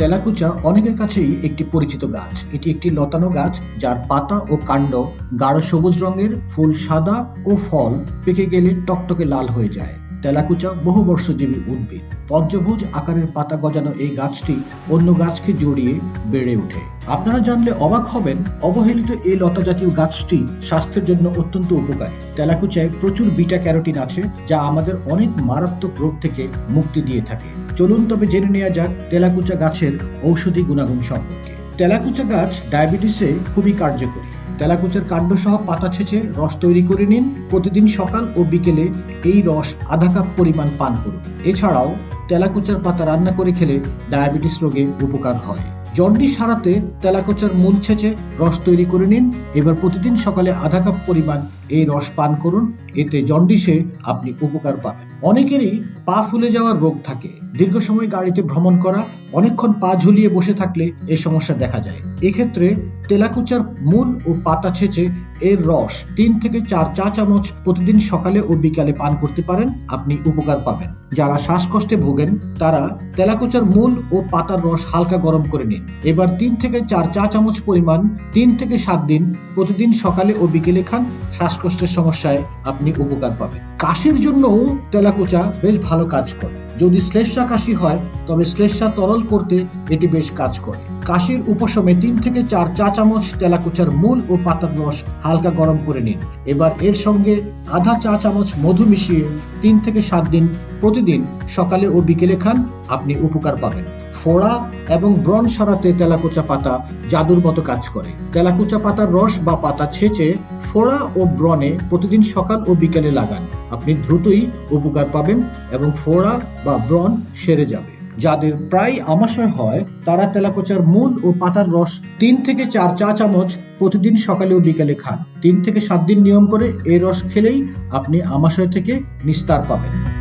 তেলাকুচা অনেকের কাছেই একটি পরিচিত গাছ। এটি একটি লতানো গাছ যার পাতা ও কাণ্ড গাঢ় সবুজ রঙের, ফুল সাদা ও ফল পেকে গেলে টকটকে লাল হয়ে যায়। তেলাকুচা বহু বর্ষজীবী উদ্ভিদ। পঞ্চভুজ আকারের পাতা গজানো এই গাছটি অন্য গাছকে জড়িয়ে বেড়ে ওঠে। আপনারা জানলে অবাক হবেন, অবহেলিত এই লতা জাতীয় গাছটি স্বাস্থ্যের জন্য অত্যন্ত উপকারী। তেলাকুচায় প্রচুর বিটা ক্যারোটিন আছে, যা আমাদের অনেক মারাত্মক রোগ থেকে মুক্তি দিয়ে থাকে। চলুন তবে জেনে নেওয়া যাক তেলাকুচা গাছের ঔষধি গুণাগুণ সম্পর্কে। তেলাকুচা গাছ ডায়াবেটিসে খুবই কার্যকরী। তেলাকুচার কাণ্ড সহ পাতা ছেঁচে রস তৈরি করে নিন, প্রতিদিন সকাল ও বিকেলে এই রস আধা কাপ পরিমাণ পান করুন। এছাড়াও তেলাকুচার পাতা রান্না করে খেলে ডায়াবেটিস রোগে উপকার হয়। জন্ডিস সারাতে তেলাকোচার মূল ছেঁচে রস তৈরি করে নিন। এবার প্রতিদিন সকালে আধা কাপ পরিমাণ এই রস পান করুন। এতে জন্ডিসে আপনি উপকার পাবেন। অনেকেরই পা ফুলে যাওয়ার রোগ থাকে। দীর্ঘ সময় গাড়িতে ভ্রমণ করা, অনেকক্ষণ পা ঝুলিয়ে বসে থাকলে এই সমস্যা দেখা যায়। এক্ষেত্রে তেলাকুচার মূল ও পাতা ছেঁচে এর রস তিন থেকে চার চা চামচ প্রতিদিন সকালে ও বিকালে পান করতে পারেন, আপনি উপকার পাবেন। যারা শ্বাসকষ্টে ভোগেন, তারা তেলাকুচার মূল ও পাতার রস হালকা গরম করে নিন। এবার তিন থেকে চার চা চামচ পরিমাণ তিন থেকে সাত দিন প্রতিদিন সকালে ও বিকেলে খান, শ্বাসকষ্টের সমস্যায় আপনি উপকার পাবেন। কাশির জন্যও তেলাকুচা বেশ ভালো কাজ করে। যদি শ্লেষ্মা কাশি হয়, তবে শ্লেষ্মা তরল করতে এটি বেশ কাজ করে। কাশির উপশমে তিন থেকে চার চা চামচ তেলাকুচার মূল ও পাতার রস হালকা গরম করে নিন। এবার এর সঙ্গে আধা চা চামচ মধু মিশিয়ে তিন থেকে সাত দিন প্রতিদিন সকালে ও বিকেলে খান, আপনি উপকার পাবেন। ফোড়া এবং ব্রণ সারাতে তেলাকুচা পাতা জাদুর মতো কাজ করে। তেলাকুচা পাতার রস বা পাতা ছেঁচে ফোড়া ও ব্রণে প্রতিদিন সকাল ও বিকেলে লাগান। আপনি দ্রুতই উপকার পাবেন এবং ফোড়া বা ব্রণ সেরে যাবে। যাদের প্রায় আমাশয় হয়, তারা তেলাকোচার মূল ও পাতার রস তিন থেকে চার চা চামচ প্রতিদিন সকালে ও বিকালে খান। তিন থেকে সাত দিন নিয়ম করে এই রস খেলেই আপনি আমাশয় থেকে নিস্তার পাবেন।